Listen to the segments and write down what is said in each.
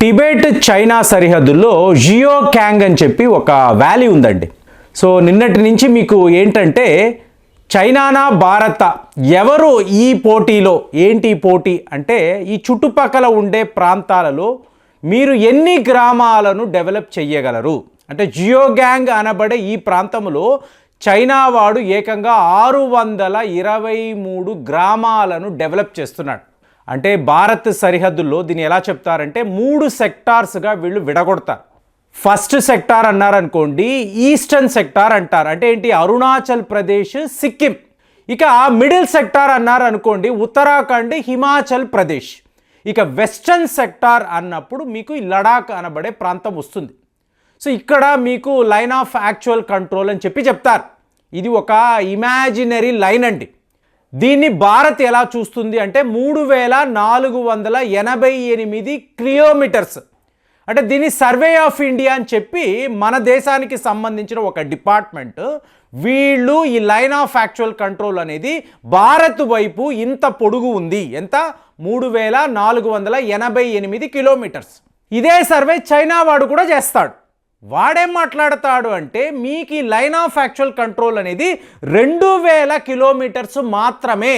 Tibet China సరిహద్దుల్లో Jio Kang అని చెప్పి ఒక వ్యాలీ ఉందండి. సో నిన్నటి నుంచి మీకు ఏంటంటే చైనానా భారత ఎవరు ఈ పోటీలో ఏంటి పోటీ అంటే ఈ చుట్టుపక్కల ఉండే ప్రాంతాలలో మీరు ఎన్ని గ్రామాలను డెవలప్ చేయగలరు అంటే జియో గ్యాంగ్ అనబడే ఈ ప్రాంతంలో చైనా వాడు ఏకంగా ఆరు వందల ఇరవై మూడు గ్రామాలను డెవలప్ చేస్తున్నాడు. అంటే భారత్ సరిహద్దుల్లో దీన్ని ఎలా చెప్తారంటే మూడు సెక్టార్స్గా వీళ్ళు విడగొడతారు. ఫస్ట్ సెక్టార్ అన్నారనుకోండి ఈస్టర్న్ సెక్టార్ అంటారు. అంటే ఏంటి? అరుణాచల్ ప్రదేశ్ సిక్కిం. ఇక మిడిల్ సెక్టార్ అన్నారు అనుకోండి ఉత్తరాఖండ్ హిమాచల్ ప్రదేశ్. ఇక వెస్టర్న్ సెక్టార్ అన్నప్పుడు మీకు ఈ లడాక్ అనబడే ప్రాంతం వస్తుంది. సో ఇక్కడ మీకు లైన్ ఆఫ్ యాక్చువల్ కంట్రోల్ అని చెప్పి చెప్తారు. ఇది ఒక ఇమాజినరీ లైన్ అండి. దీన్ని భారత్ ఎలా చూస్తుంది అంటే మూడు వేల నాలుగు వందల ఎనభై ఎనిమిది కిలోమీటర్స్. అంటే దీన్ని సర్వే ఆఫ్ ఇండియా అని చెప్పి మన దేశానికి సంబంధించిన ఒక డిపార్ట్మెంట్. వీళ్ళు ఈ లైన్ ఆఫ్ యాక్చువల్ కంట్రోల్ అనేది భారత్ వైపు ఇంత పొడుగు ఉంది. ఎంత? మూడు వేల నాలుగు వందల ఎనభై ఎనిమిది కిలోమీటర్స్. ఇదే సర్వే చైనా వాడు కూడా చేస్తాడు. వాడేం మాట్లాడతాడు అంటే మీకు ఈ లైన్ ఆఫ్ యాక్చువల్ కంట్రోల్ అనేది రెండు వేల కిలోమీటర్స్ మాత్రమే.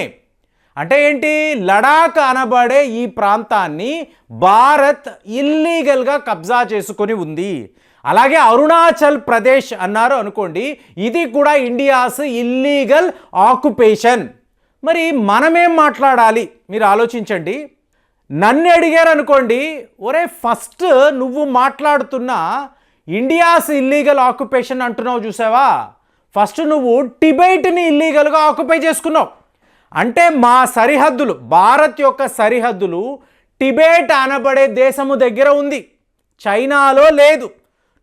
అంటే ఏంటి? లడాక్ అనబడే ఈ ప్రాంతాన్ని భారత్ ఇల్లీగల్గా కబ్జా చేసుకొని ఉంది. అలాగే అరుణాచల్ ప్రదేశ్ అన్నారు అనుకోండి ఇది కూడా ఇండియాస్ ఇల్లీగల్ ఆక్యుపేషన్ మరి మనమేం మాట్లాడాలి? మీరు ఆలోచించండి. నన్ను అడిగారు అనుకోండి ఒరే ఫస్ట్ నువ్వు మాట్లాడుతున్నా ఇండియాస్ ఇల్లీగల్ ఆక్యుపేషన్ అంటున్నావు చూసావా? ఫస్ట్ నువ్వు టిబెట్ని ఇల్లీగల్గా ఆక్యుపై చేసుకున్నావు. అంటే మా సరిహద్దులు భారత్ యొక్క సరిహద్దులు టిబెట్ అనబడే దేశము దగ్గర ఉంది. చైనాలో లేదు.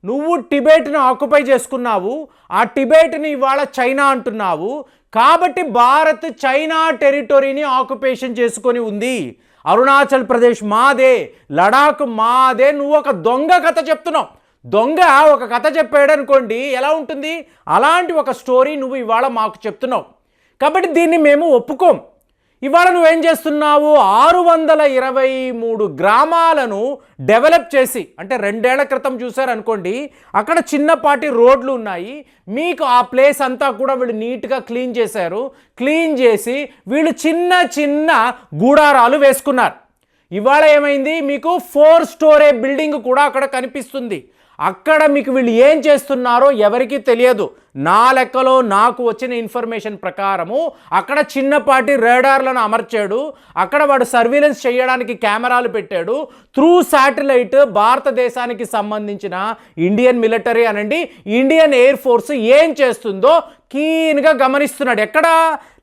నువ్వు టిబెట్ను ఆక్యుపై చేసుకున్నావు. ఆ టిబెట్ని ఇవాళ చైనా అంటున్నావు. కాబట్టి భారత్ చైనా టెరిటరీని ఆక్యుపేషన్ చేసుకొని ఉంది. అరుణాచల్ ప్రదేశ్ మాదే లడాక్ మాదే నువ్వు ఒక దొంగ కథ చెప్తున్నావు. దొంగ ఒక కథ చెప్పాడు అనుకోండి ఎలా ఉంటుంది? అలాంటి ఒక స్టోరీ నువ్వు ఇవాళ మాకు చెప్తున్నావు. కాబట్టి దీన్ని మేము ఒప్పుకోం. ఇవాళ నువ్వేం చేస్తున్నావు? ఆరు వందల ఇరవై మూడు గ్రామాలను డెవలప్ చేసి అంటే రెండేళ్ళ క్రితం చూశారనుకోండి అక్కడ చిన్నపాటి రోడ్లు ఉన్నాయి. మీకు ఆ ప్లేస్ అంతా కూడా వీళ్ళు నీట్గా క్లీన్ చేశారు. క్లీన్ చేసి వీళ్ళు చిన్న చిన్న గూడారాలు వేసుకున్నారు. ఇవాళ ఏమైంది? మీకు ఫోర్ స్టోరే బిల్డింగ్ కూడా అక్కడ కనిపిస్తుంది. అక్కడ మీకు వీళ్ళు ఏం చేస్తున్నారో ఎవరికీ తెలియదు. నా లెక్కలో నాకు వచ్చిన ఇన్ఫర్మేషన్ ప్రకారము అక్కడ చిన్నపాటి రేడార్లను అమర్చాడు. అక్కడ వాడు సర్వీలెన్స్ చేయడానికి కెమెరాలు పెట్టాడు. త్రూ శాటిలైట్ భారతదేశానికి సంబంధించిన ఇండియన్ మిలిటరీ అనండి ఇండియన్ ఎయిర్ ఫోర్స్ ఏం చేస్తుందో కీన్గా గమనిస్తున్నాడు. ఎక్కడ?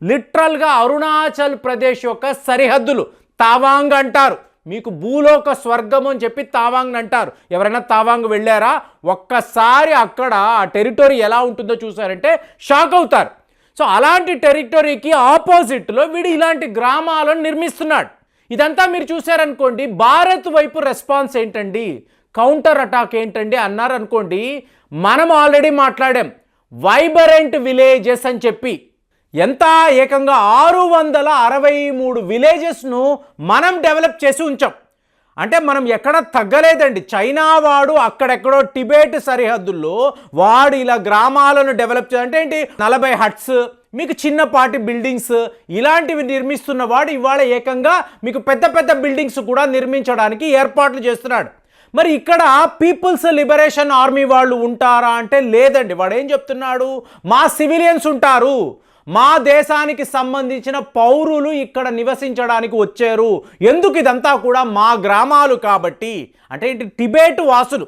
లిటరల్గా అరుణాచల్ ప్రదేశ్ యొక్క సరిహద్దులు తావాంగ్ అంటారు. మీకు భూలోక స్వర్గం అని చెప్పి తావాంగ్ అంటారు. ఎవరైనా తావాంగ్ వెళ్ళారా? ఒక్కసారి అక్కడ ఆ టెరిటరీ ఎలా ఉంటుందో చూసారంటే షాక్ అవుతారు. సో అలాంటి టెరిటరీకి ఆపోజిట్లో వీడు ఇలాంటి గ్రామాలను నిర్మిస్తున్నాడు. ఇదంతా మీరు చూసారనుకోండి భారత్ వైపు రెస్పాన్స్ ఏంటండి? కౌంటర్ అటాక్ ఏంటండి అన్నారనుకోండి మనం ఆల్రెడీ మాట్లాడాం వైబరెంట్ విలేజెస్ అని చెప్పి. ఎంత ఏకంగా ఆరు వందల అరవై మూడు విలేజెస్ను మనం డెవలప్ చేసి ఉంచాం. అంటే మనం ఎక్కడ తగ్గలేదండి. చైనా వాడు అక్కడెక్కడో టిబెట్ సరిహద్దుల్లో వాడు ఇలా గ్రామాలను డెవలప్ చేయాలి అంటే ఏంటి? నలభై హట్స్ మీకు చిన్నపాటి బిల్డింగ్స్ ఇలాంటివి నిర్మిస్తున్న వాడు ఇవాళ ఏకంగా మీకు పెద్ద పెద్ద బిల్డింగ్స్ కూడా నిర్మించడానికి ఏర్పాట్లు చేస్తున్నాడు. మరి ఇక్కడ పీపుల్స్ లిబరేషన్ ఆర్మీ వాళ్ళు ఉంటారా అంటే లేదండి. వాడు ఏం చెప్తున్నాడు? మా సివిలియన్స్ ఉంటారు. మా దేశానికి సంబంధించిన పౌరులు ఇక్కడ నివసించడానికి వచ్చారు. ఎందుకు ఇదంతా కూడా మా గ్రామాలు కాబట్టి? అంటే ఇటు టిబేట్ వాసులు.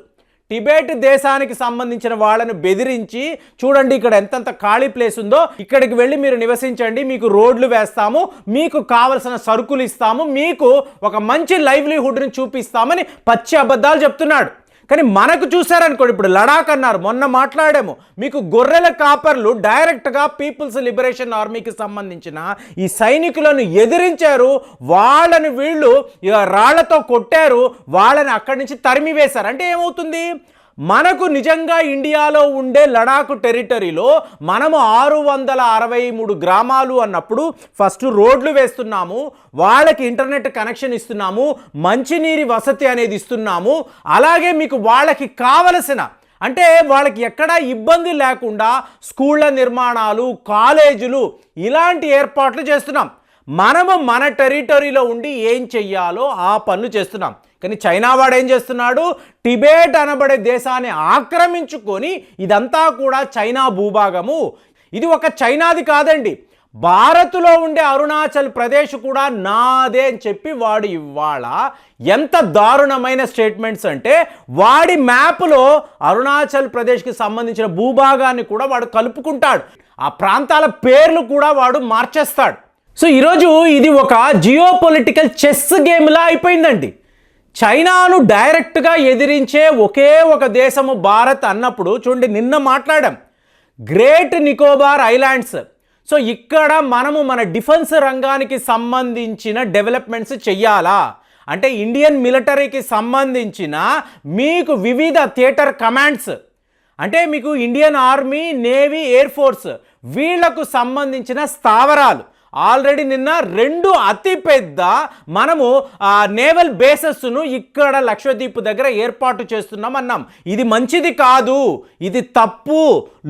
టిబెట్ దేశానికి సంబంధించిన వాళ్ళను బెదిరించి చూడండి ఇక్కడ ఎంతంత ఖాళీ ప్లేస్ ఉందో ఇక్కడికి వెళ్ళి మీరు నివసించండి మీకు రోడ్లు వేస్తాము మీకు కావలసిన సరుకులు ఇస్తాము మీకు ఒక మంచి లైవ్లీహుడ్ని చూపిస్తామని పచ్చి అబద్ధాలు చెప్తున్నాడు. కానీ మనకు చూశారనుకోండి ఇప్పుడు లడాక్ అన్నారు మొన్న మాట్లాడాము. మీకు గొర్రెల కాపర్లు డైరెక్ట్గా పీపుల్స్ లిబరేషన్ ఆర్మీకి సంబంధించిన ఈ సైనికులను ఎదిరించారు. వాళ్ళని వీళ్ళు ఇక రాళ్ళతో కొట్టారు. వాళ్ళని అక్కడి నుంచి తరిమివేశారు. అంటే ఏమవుతుంది? మనకు నిజంగా ఇండియాలో ఉండే లడాక్ టెరిటరీలో మనము ఆరు వందల అరవై మూడు గ్రామాలు అన్నప్పుడు ఫస్ట్ రోడ్లు వేస్తున్నాము వాళ్ళకి ఇంటర్నెట్ కనెక్షన్ ఇస్తున్నాము మంచినీరి వసతి అనేది ఇస్తున్నాము అలాగే మీకు వాళ్ళకి కావలసిన అంటే వాళ్ళకి ఎక్కడా ఇబ్బంది లేకుండా స్కూళ్ళ నిర్మాణాలు కాలేజీలు ఇలాంటి ఏర్పాట్లు చేస్తున్నాం. మనము మన టెరిటరీలో ఉండి ఏం చెయ్యాలో ఆ పనులు చేస్తున్నాం. కానీ చైనా వాడు ఏం చేస్తున్నాడు? టిబేట్ అనబడే దేశాన్ని ఆక్రమించుకొని ఇదంతా కూడా చైనా భూభాగము. ఇది ఒక చైనాది కాదండి. భారత్లో ఉండే అరుణాచల్ ప్రదేశ్ కూడా నాదే అని చెప్పి వాడు ఇవాళ ఎంత దారుణమైన స్టేట్మెంట్స్ అంటే వాడి మ్యాప్లో అరుణాచల్ ప్రదేశ్కి సంబంధించిన భూభాగాన్ని కూడా వాడు కలుపుకుంటాడు. ఆ ప్రాంతాల పేర్లు కూడా వాడు మార్చేస్తాడు. సో ఈరోజు ఇది ఒక జియో పొలిటికల్ చెస్ గేమ్లా అయిపోయిందండి. చైనాను డైరెక్ట్గా ఎదిరించే ఒకే ఒక దేశము భారత్ అన్నప్పుడు చూడండి నిన్న మాట్లాడాం. Great Nicobar islands. సో ఇక్కడ మనము మన డిఫెన్స్ రంగానికి సంబంధించిన డెవలప్మెంట్స్ చెయ్యాలా? అంటే ఇండియన్ మిలిటరీకి సంబంధించిన మీకు వివిధ థియేటర్ కమాండ్స్. అంటే మీకు Indian army navy air force వీళ్ళకు సంబంధించిన స్థావరాలు. ఆల్రెడీ నిన్న రెండు అతిపెద్ద మనము నేవల్ బేసెస్ను ఇక్కడ లక్షద్వీప్ దగ్గర ఏర్పాటు చేస్తున్నాం అన్నాం ఇది మంచిది కాదు ఇది తప్పు.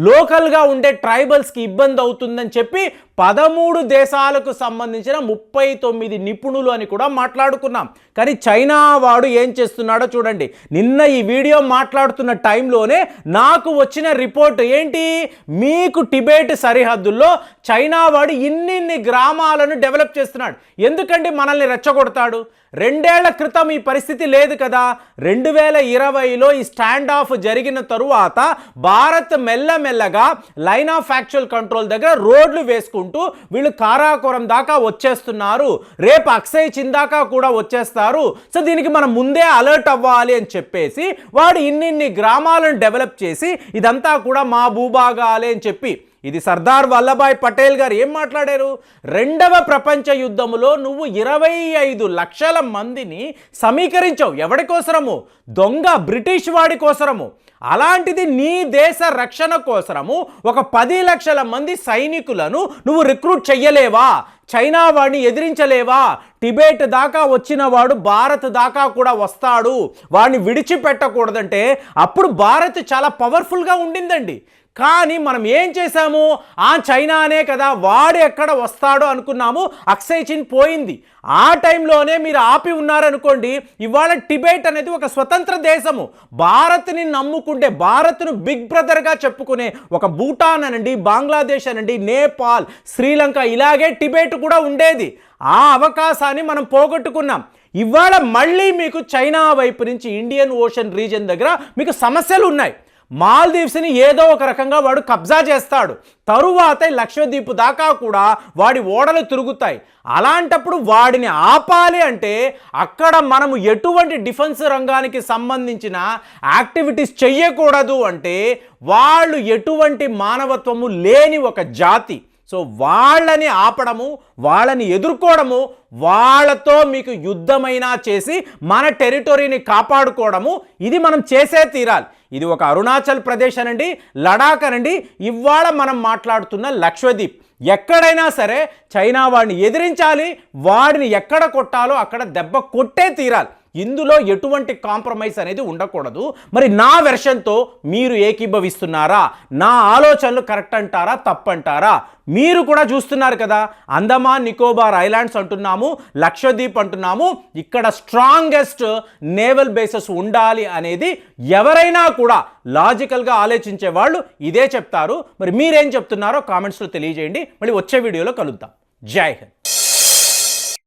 లోకల్గా ఉండే ట్రైబల్స్కి ఇబ్బంది అవుతుందని చెప్పి పదమూడు దేశాలకు సంబంధించిన ముప్పై తొమ్మిది నిపుణులు అని కూడా మాట్లాడుకున్నాం. కానీ చైనా వాడు ఏం చేస్తున్నాడో చూడండి. నిన్న ఈ వీడియో మాట్లాడుతున్న టైంలోనే నాకు వచ్చిన రిపోర్ట్ ఏంటి? మీకు టిబెట్ సరిహద్దుల్లో చైనా వాడు ఇన్నిన్ని గ్రామాలను డెవలప్ చేస్తున్నాడు. ఎందుకండి మనల్ని రెచ్చగొడతాడు? రెండేళ్ళ క్రితం ఈ పరిస్థితి లేదు కదా. రెండు వేల ఇరవైలో ఈ స్టాండ్ ఆఫ్ జరిగిన తరువాత భారత్ మెల్లమెల్లగా లైన్ ఆఫ్ యాక్చువల్ కంట్రోల్ దగ్గర రోడ్లు చేసుకుంటూ వీళ్ళు కారాకురం దాకా వచ్చేస్తున్నారు. రేపు అక్షయ్ చిందాకా కూడా వచ్చేస్తారు. సో దీనికి మనం ముందే అలర్ట్ అవ్వాలి అని చెప్పేసి వాడు ఇన్నిన్ని గ్రామాలను డెవలప్ చేసి ఇదంతా కూడా మా భూభాగాలే అని చెప్పి ఇది సర్దార్ వల్లభాయ్ పటేల్ గారు ఏం మాట్లాడారు? రెండవ ప్రపంచ యుద్ధములో నువ్వు ఇరవై ఐదు లక్షల మందిని సమీకరించావు. ఎవడి కోసరము? దొంగ బ్రిటిష్ వాడి కోసరము. అలాంటిది నీ దేశ రక్షణ కోసరము ఒక పది లక్షల మంది సైనికులను నువ్వు రిక్రూట్ చెయ్యలేవా? చైనా వాడిని ఎదిరించలేవా? టిబెట్ దాకా వచ్చిన వాడు భారత్ దాకా కూడా వస్తాడు. వాడిని విడిచిపెట్టకూడదంటే అప్పుడు భారత్ చాలా పవర్ఫుల్గా ఉండిందండి. కానీ మనం ఏం చేశాము? ఆ చైనానే కదా వాడు ఎక్కడ వస్తాడో అనుకున్నాము. అక్షయ్ చిన్ పోయింది. ఆ టైంలోనే మీరు ఆపి ఉన్నారనుకోండి ఇవాళ టిబెట్ అనేది ఒక స్వతంత్ర దేశము. భారత్ని నమ్ముకుంటే భారత్ను బిగ్ బ్రదర్గా చెప్పుకునే ఒక భూటాన్ అనండి బంగ్లాదేశ్ అనండి నేపాల్ శ్రీలంక ఇలాగే టిబెట్ కూడా ఉండేది. ఆ అవకాశాన్ని మనం పోగొట్టుకున్నాం. ఇవాళ మళ్ళీ మీకు చైనా వైపు నుంచి ఇండియన్ ఓషన్ రీజన్ దగ్గర మీకు సమస్యలు ఉన్నాయి. మాల్దీవ్స్ని ఏదో ఒక రకంగా వాడు కబ్జా చేస్తాడు. తరువాత లక్షద్వీప్ దాకా కూడా వాడి ఓడలు తిరుగుతాయి. అలాంటప్పుడు వాడిని ఆపాలి అంటే అక్కడ మనము ఎటువంటి డిఫెన్స్ రంగానికి సంబంధించిన యాక్టివిటీస్ చెయ్యకూడదు అంటే వాళ్ళు ఎటువంటి మానవత్వము లేని ఒక జాతి. సో వాళ్ళని ఆపడము వాళ్ళని ఎదుర్కోవడము వాళ్ళతో మీకు యుద్ధమైనా చేసి మన టెరిటరీని కాపాడుకోవడము ఇది మనం చేసే తీరాలి. ఇది ఒక అరుణాచల్ ప్రదేశ్ అనండి లడాక్ అనండి ఇవాళ మనం మాట్లాడుతున్న లక్షద్వీప్. ఎక్కడైనా సరే చైనా వాడిని ఎదిరించాలి వాడిని ఎక్కడ కొట్టాలో అక్కడ దెబ్బ కొట్టే తీరాలి. ఇందులో ఎటువంటి కాంప్రమైజ్ అనేది ఉండకూడదు. మరి నా వెర్షన్తో మీరు ఏకీభవిస్తున్నారా? నా ఆలోచనలు కరెక్ట్ అంటారా? తప్పంటారా? మీరు కూడా చూస్తున్నారు కదా అండమాన్ నికోబార్ ఐలాండ్స్ అంటున్నాము లక్షద్వీప్ అంటున్నాము ఇక్కడ స్ట్రాంగెస్ట్ నేవల్ బేసెస్ ఉండాలి అనేది ఎవరైనా కూడా లాజికల్గా ఆలోచించే వాళ్ళు ఇదే చెప్తారు. మరి మీరేం చెప్తున్నారో కామెంట్స్లో తెలియజేయండి. మళ్ళీ వచ్చే వీడియోలో కలుద్దాం. జై హింద్.